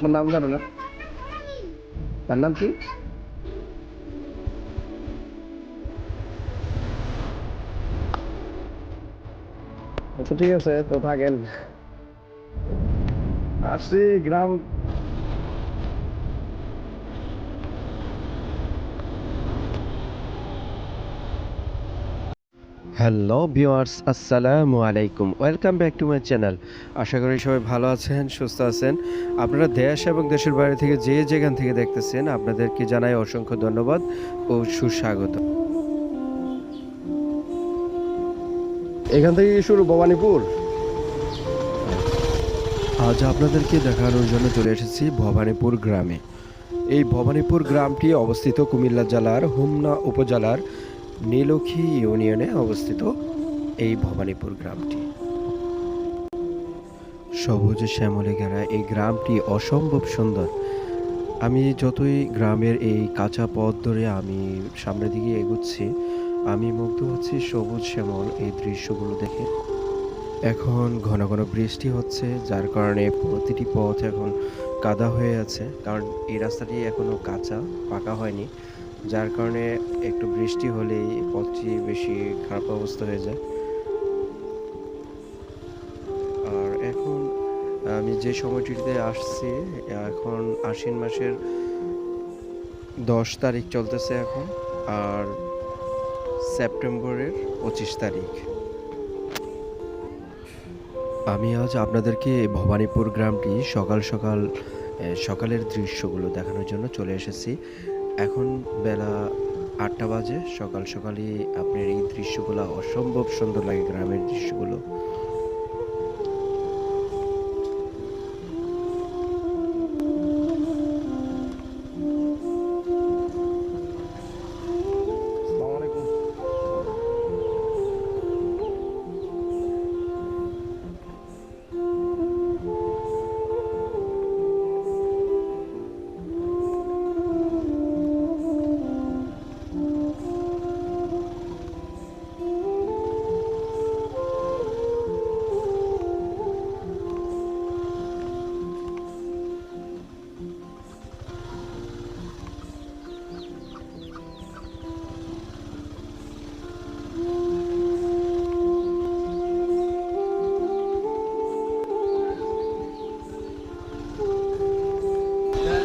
আপনার নাম জানো না? তার নাম কি? আচ্ছা ঠিক আছে তো থাকেন। আসছি গ্রাম হ্যালো ভিউয়ার্স, আসসালামু আলাইকুম। Welcome back to my channel. আশা করি সবাই ভালো আছেন, সুস্থ আছেন। আপনারা দেশ এবং দেশের বাইরে থেকে যে যেখান থেকে দেখতেছেন, আপনাদেরকে জানাই অসংখ্য ধন্যবাদ ও সুস্বাগত। এখান থেকে শুরু? ভবানীপুর? আজ আপনাদেরকে দেখানোর জন্য চলে এসেছি ভবানীপুর গ্রামে। এই ভবানীপুর গ্রামটি অবস্থিত কুমিল্লা জেলার হুমনা উপজেলার নীলক্ষী ইউনিয়নে অবস্থিত এই ভবানীপুর গ্রামটি। সবুজ শ্যামলে ঘেরা এই গ্রামটি অসম্ভব সুন্দর। আমি যতই গ্রামের এই কাঁচা পথ ধরে আমি সামনের দিকে এগুচ্ছি, আমি মুগ্ধ হচ্ছি সবুজ শ্যামল এই দৃশ্যগুলো দেখে। এখন ঘন ঘন বৃষ্টি হচ্ছে, যার কারণে প্রতিটি পথ এখন কাদা হয়ে আছে, কারণ এই রাস্তাটি এখনও কাঁচা, পাকা হয়নি। যার কারণে একটু বৃষ্টি হলেই পথটি বেশি খারাপ অবস্থা হয়ে যায়। আর এখন, আমি যে সময়টিতে আসছি, এখন আশ্বিন মাসের দশ তারিখ চলতেছে এখন, আর সেপ্টেম্বরের পঁচিশ তারিখ। আমি আজ আপনাদেরকে ভবানীপুর গ্রামটি সকাল সকাল সকালের দৃশ্যগুলো দেখানোর জন্য চলে এসেছি। এখন বেলা আটটা বাজে। সকাল সকালই আপনার এই দৃশ্যগুলো অসম্ভব সুন্দর লাগে গ্রামের দৃশ্যগুলো।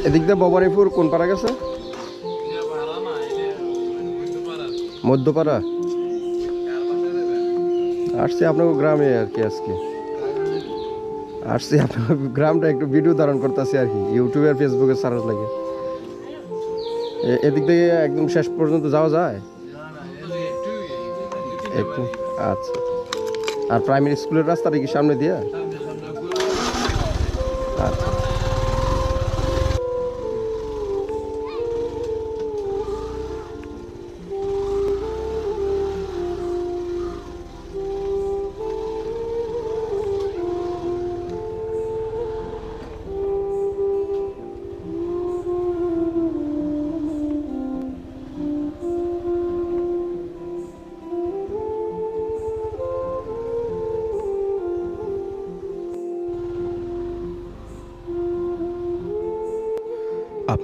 এদিক দিয়ে ভবানীপুর কোন পাড়া গেছে? মধ্যপাড়া। আসছি আপনার গ্রামে আর কি আজকে। আসছি আপনার গ্রামটা একটু ভিডিও ধারণ করতেছি আর কি ইউটিউবে আর ফেসবুকে সার্চ লাগে। এদিক থেকে একদম শেষ পর্যন্ত যাওয়া যায়? একটু আচ্ছা। আর প্রাইমারি স্কুলের রাস্তাটা কি সামনে দিয়ে? আচ্ছা।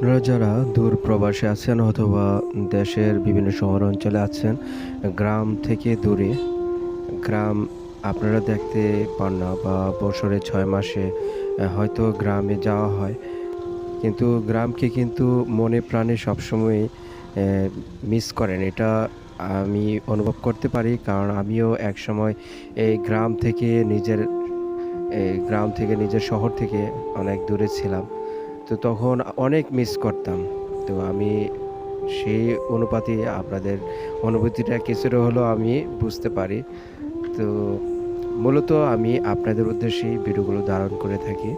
আপনারা যারা দূর প্রবাসে আছেন অথবা দেশের বিভিন্ন শহর অঞ্চলে আছেন, গ্রাম থেকে দূরে। গ্রাম আপনারা দেখতে পান না বা বছরে ছয় মাসে হয়তো গ্রামে যাওয়া হয়। কিন্তু গ্রামকে কিন্তু মনে প্রাণে সবসময় মিস করেন। এটা আমি অনুভব করতে পারি, কারণ আমিও এক সময় এই গ্রাম থেকে নিজের গ্রাম থেকে নিজের শহর থেকে অনেক দূরে ছিলাম। তো তখন অনেক মিস করতাম। তো আমি সেই অনুপাতে আপনাদের অনুভূতিটা কিছুটা হলেও আমি বুঝতে পারি। তো মূলত আমি আপনাদের উদ্দেশ্যেই ভিডিওগুলো ধারণ করে থাকি।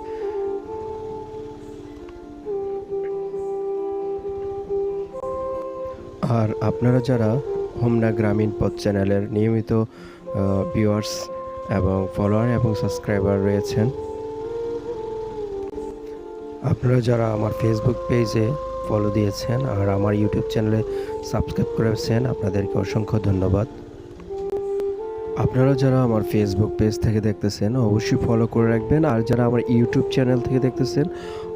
আর আপনারা যারা হোমনা গ্রামীণ পথ চ্যানেলের নিয়মিত ভিউয়ার্স এবং ফলোয়ার এবং সাবস্ক্রাইবার রয়েছেন আপনারা যারা আমার ফেসবুক পেজে ফলো দিয়েছেন আর আমার ইউটিউব চ্যানেলে সাবস্ক্রাইব করেছেন, আপনাদেরকে অসংখ্য ধন্যবাদ। আপনারা যারা আমার ফেসবুক পেজ থেকে দেখতেছেন, অবশ্যই ফলো করে রাখবেন। আর যারা আমার ইউটিউব চ্যানেল থেকে দেখতেছেন,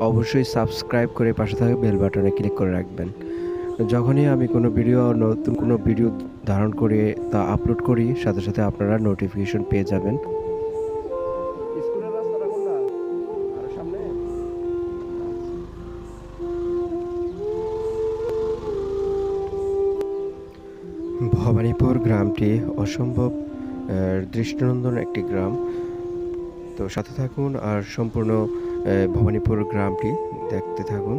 অবশ্যই সাবস্ক্রাইব করে পাশে থাকা বেল বাটনে ক্লিক করে রাখবেন। যখনই আমি কোনো ভিডিও নতুন কোনো ভিডিও ধারণ করে তা আপলোড করি, সাথে সাথে আপনারা নোটিফিকেশন পেয়ে যাবেন। গ্রামটি অসম্ভব দৃষ্টিনন্দন একটি গ্রাম। তো সাথে থাকুন আর সম্পূর্ণ ভবানীপুর গ্রামটি দেখতে থাকুন।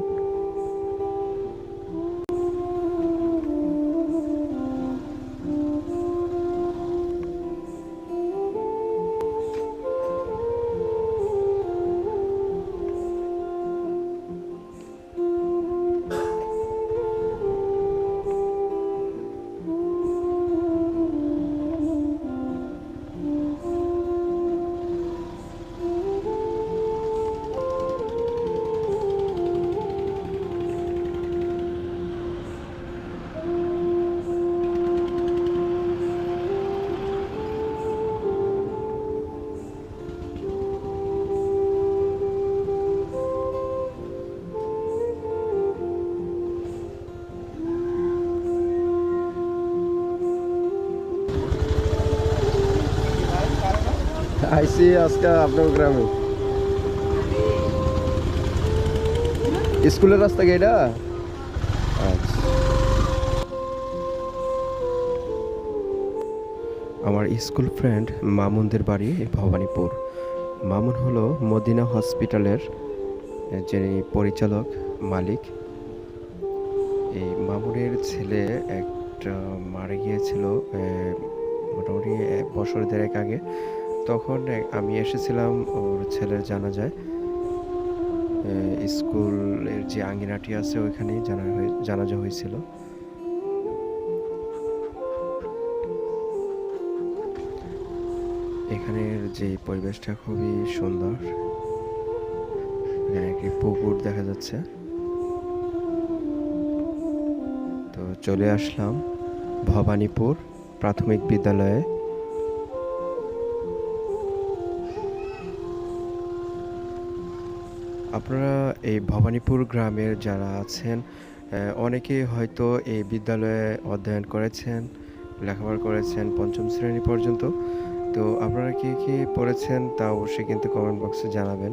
আইসি আজকে আপনার গ্রামে। স্কুলের রাস্তা কি এটা? আচ্ছা। আমার স্কুল ফ্রেন্ড মামুনদের বাড়ি, ভবানীপুর। মামুন হলো মদিনা হসপিটালের যিনি পরিচালক, মালিক। এই মামুনের ছেলে একটা মারা গিয়েছিল মোটামুটি বছর দেড়েক আগে। তখন আমি এসেছিলাম ওর ছেলের জানা যায় স্কুলের যে আঙ্গিনাটি আছে ওইখানেই জানা হয়ে জানাজা হয়েছিল। এখানের যে পরিবেশটা খুবই সুন্দর। এখানে একটি পুকুর দেখা যাচ্ছে। তো চলে আসলাম ভবানীপুর প্রাথমিক বিদ্যালয়ে। আপনারা এই ভবানীপুর গ্রামের যারা আছেন অনেকেই অনেকে হয়তো এই বিদ্যালয়ে অধ্যয়ন করেছেন, লেখাপড়া করেছেন পঞ্চম শ্রেণি পর্যন্ত। তো আপনারা কি কি পড়েছেন তা অবশ্যই কিন্তু কমেন্ট বক্সে জানাবেন।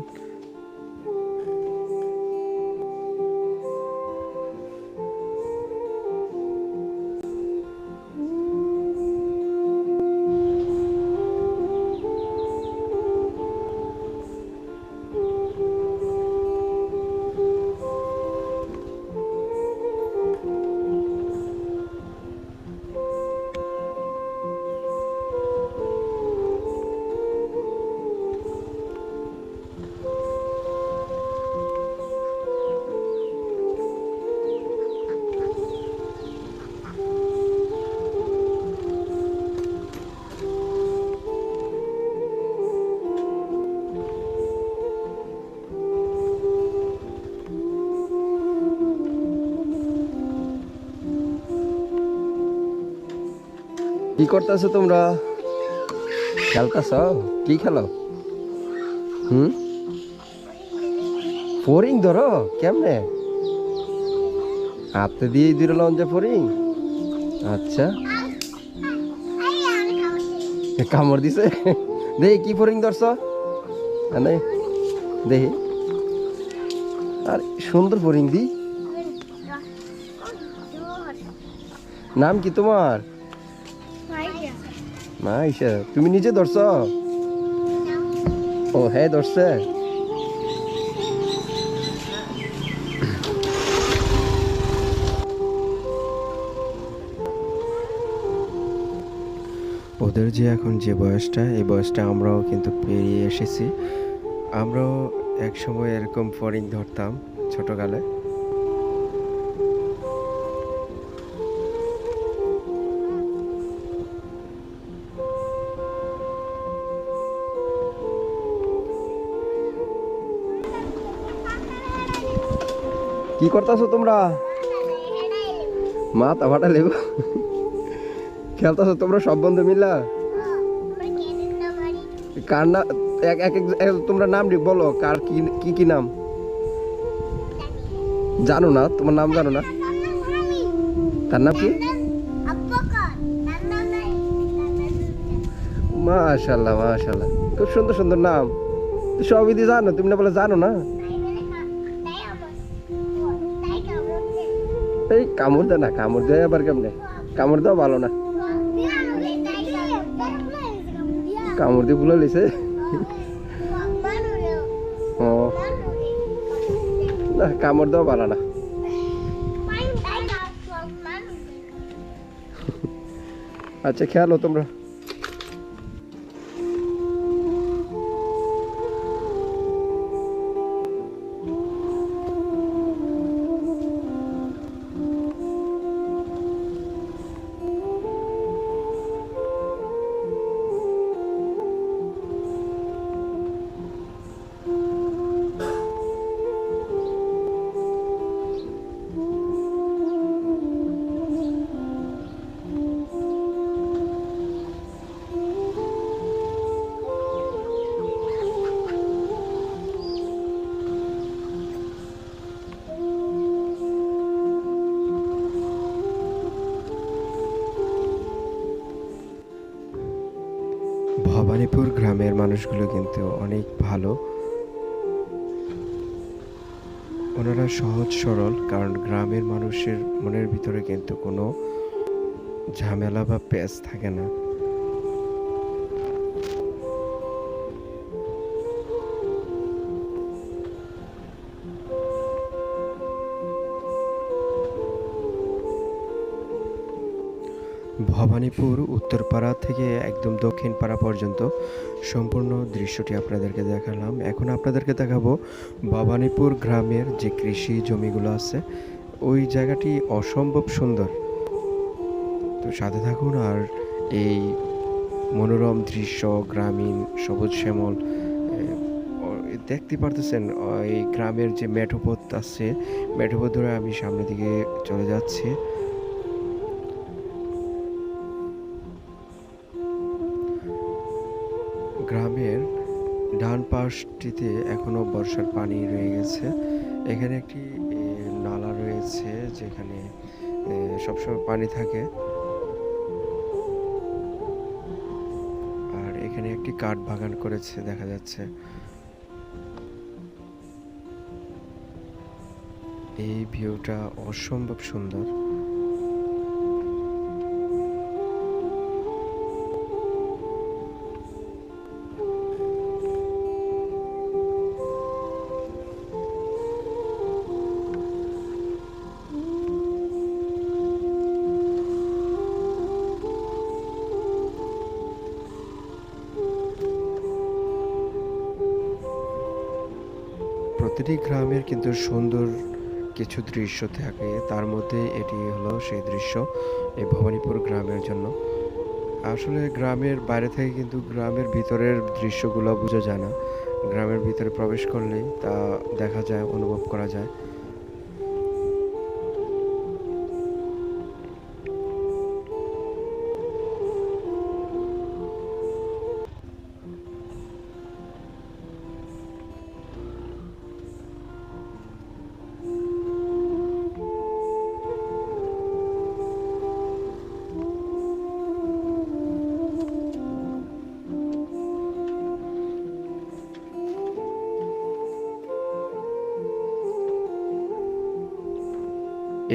কি করতেছো তোমরা? খেলতেছ? কি খেলো? হুম? ফোরিং ধরো, কেমনে? হাতে দিয়ে দিলাম যে ফোরিং। আচ্ছা। কামড় দিছে? দেখি কি ফোরিং ধরছ? দেখি আর, সুন্দর ফোরিং দি। নাম কি তোমার? ইসা তুমি নিজে ধরছ? ও হ্যাঁ ধরছে। ওদের যে এখন যে বয়সটা, এই বয়সটা আমরাও কিন্তু পেরিয়ে এসেছি। আমরাও এক সময় এরকম ফরিং ধরতাম ছোটকালে। কি করতেছো তোমরা? মাথা ফাটা লেবু। খেলতেছো তোমরা সব বন্ধু মিলা? কার না তোমরা নাম বলো, কার কি কি নাম? জানো না, তোমার নাম জানো না? তার নাম কি? মাশাল্লাহ মাশাল্লাহ। খুব সুন্দর সুন্দর নাম। সবই দিয়ে জানো, তুমি না বলে জানো না? এই কামড় দে না কামড় দেয় আবার কেমনে? কামড় দেওয়া ভালো না। কামড় দিয়ে ভুলে লিছে ও। না কামড় দেওয়া ভালো না। আচ্ছা খেয়াল তোমরা। গ্রামের মানুষগুলো কিন্তু অনেক ভালো। ওনারা সহজ, সরল, কারণ গ্রামের মানুষের মনের ভিতরে কিন্তু কোনো ঝামেলা বা পেঁচ থাকে না। ভবানীপুর উত্তরপাড়া থেকে একদম দক্ষিণ পাড়া পর্যন্ত সম্পূর্ণ দৃশ্যটি আপনাদেরকে দেখালাম। এখন আপনাদেরকে দেখাবো ভবানীপুর গ্রামের যে কৃষি জমিগুলো আছে, ওই জায়গাটি অসম্ভব সুন্দর। তো সাথে থাকুন আর এই মনোরম দৃশ্য, গ্রামীণ সবুজ শ্যামল দেখতে পারতেছেন এই গ্রামের যে মেঠোপথ আছে, মেঠোপথ ধরে আমি সামনের দিকে চলে যাচ্ছি। ডান পাশটিতে এখনও বর্ষার পানি রয়ে গেছে। এখানে একটি নালা রয়েছে যেখানে সবসময় পানি থাকে। আর এখানে একটি কাঠ বাগান করেছে, দেখা যাচ্ছে। এই ভিউটা অসম্ভব সুন্দর। প্রতিটি গ্রামের কিন্তু সুন্দর কিছু দৃশ্য থাকে। তার মধ্যে এটি হলো সেই দৃশ্য এই ভবানীপুর গ্রামের জন্য। আসলে গ্রামের বাইরে থেকে কিন্তু গ্রামের ভিতরের দৃশ্যগুলো বোঝা যায় না। গ্রামের ভিতরে প্রবেশ করলেই তা দেখা যায়, অনুভব করা যায়।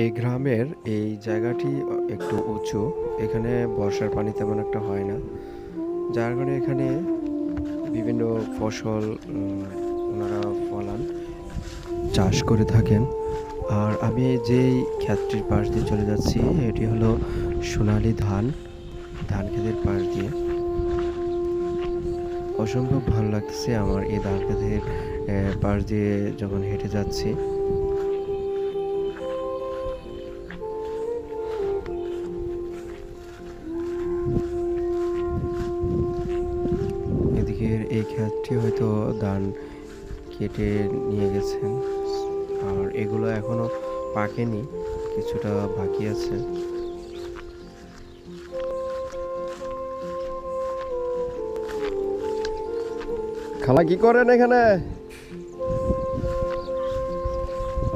এই গ্রামের এই জায়গাটি একটু উঁচু। এখানে বর্ষার পানি তেমন একটা হয় না। যার কারণে এখানে বিভিন্ন ফসল ওনারা ফলান চাষ করে থাকেন। আর আমি যেই ক্ষেতটির পাশ দিয়ে চলে যাচ্ছি এটি হলো সোনালী ধান ধান ক্ষেতের পাশ দিয়ে। অসম্ভব ভালো লাগছে আমার এই ধান আহ, পাশ দিয়ে যখন হেঁটে যাচ্ছি। ধান কেটে নিয়ে গেছেন। আর এগুলো এখনও পাকেনি, কিছুটা বাকি আছে। খালা কি করেন এখানে?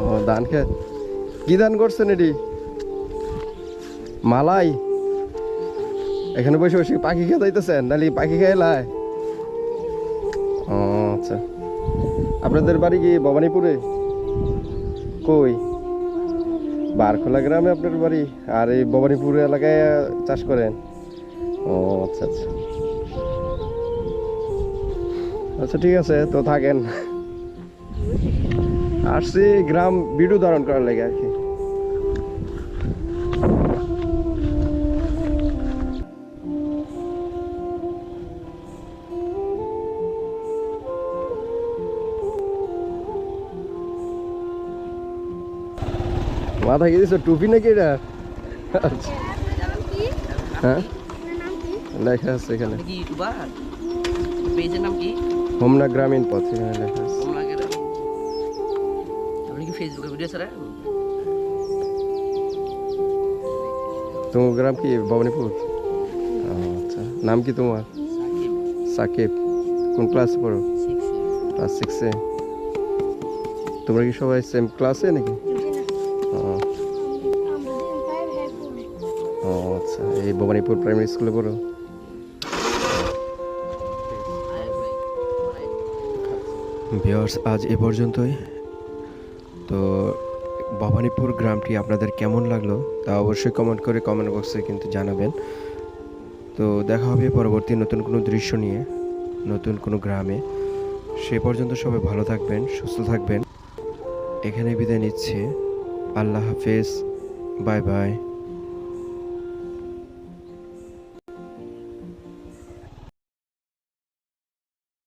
ও, ধান খেত। কি ধান করছেন এটি? মালাই? এখানে বসে বসে পাখি খেয়ে যাইতেছেন নালি পাখি খেয়ে লাই। আপনাদের বাড়ি কি ভবানীপুরে? কই? বারখোলা গ্রামে আপনার বাড়ি? আর এই ভবানীপুর এলাকায় চাষ করেন? ও আচ্ছা আচ্ছা। আচ্ছা ঠিক আছে, তো থাকেন। আসছি গ্রাম ভিডিও ধারণ করার লাগে আর কি। মাথা কি দিছো? টুপি নাকি এটা? আচ্ছা, হ্যাঁ? লেখা আছে এখানে। পেজের নাম কি? হোমনা গ্রামীণ পথ এখানে লেখা আছে। আপনাকে আপনি কি ফেসবুকে ভিডিও ছাড়েন? তোমার গ্রাম কি? ভবানীপুর? আচ্ছা। নাম কি তোমার? সাকিব। কোন ক্লাসে পড়ো? ক্লাস সিক্সে তোমরা কি সবাই সেম ক্লাসে নাকি? ভবানীপুর প্রাইমারি স্কুলে পড়ো। ভিওর্স আজ এ পর্যন্তই। তো ভবানীপুর গ্রামটি আপনাদের কেমন লাগল তা অবশ্যই কমেন্ট করে কমেন্ট বক্সে কিন্তু জানাবেন। তো দেখা হবে পরবর্তী নতুন কোনো দৃশ্য নিয়ে, নতুন কোনো গ্রামে। সে পর্যন্ত সবাই ভালো থাকবেন, সুস্থ থাকবেন। এখানে বিদায় নিচ্ছে। আল্লাহ হাফেজ। Bye bye.